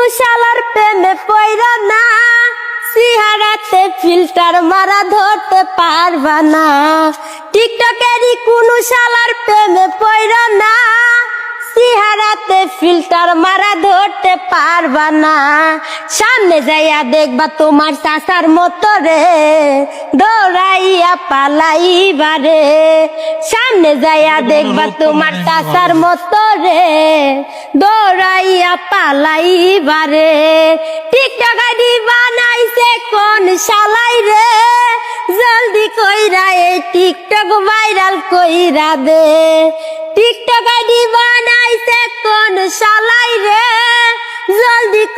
কোনো শালার প্রেমে পয়রা না, সিহারাতে ফিল্টার মারা ধরতে পারবা না। টিকটকেরই কোনো শালার প্রেমে পয়রা না, সিহারাতে ফিল্টার মারা ধরতে পারবা না। সামনে যাইয়া দেখবা তোমার চাচার মতো রে পালাইবারে সামনে যাইয়া দেখবা তোমার চাচার মতো রে। দৌড়াইয়া পালাইবারে টিকটক আইডি বানাইছে কোন শালাই রে। জলদি কইরা এই টিকটক ভাইরাল কইরা দে। টিকটক আইডি বানাইছে কোন শালাই রে।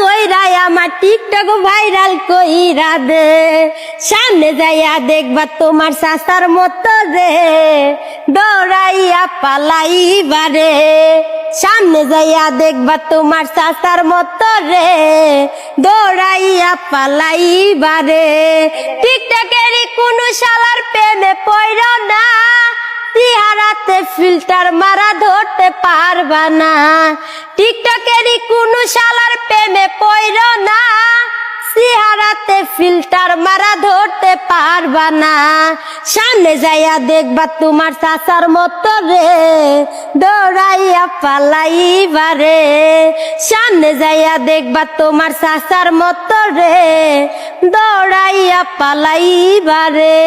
কইরা আমার টিকটক ভাইরাল কইরা দে। সামনে যাইয়া দেখবা তোমার সাসার মতো রে দৌড়াইয়া পালাইবারে সামনে যাইয়া দেখবা তোমার সাসার মতো রে। দৌড়াইয়া পালাইবারে টিকটকেরই কোনো শালার প্রেমে পড় না। চেহারাতে ফিল্টার মারা ধরতে পারবা না। টিকটকেরই কোনো শালার প্রেমে পড় না। চেহারাতে ফিল্টার মারা ধরতে পারবা না। সামনে যাইয়া দেখবা তোমার চাচার মতো রে। দৌড়াইয়া পালাইবারে সামনে যাইয়া দেখবা তোমার চাচার মতো রে। দৌড়াইয়া পালাইবারে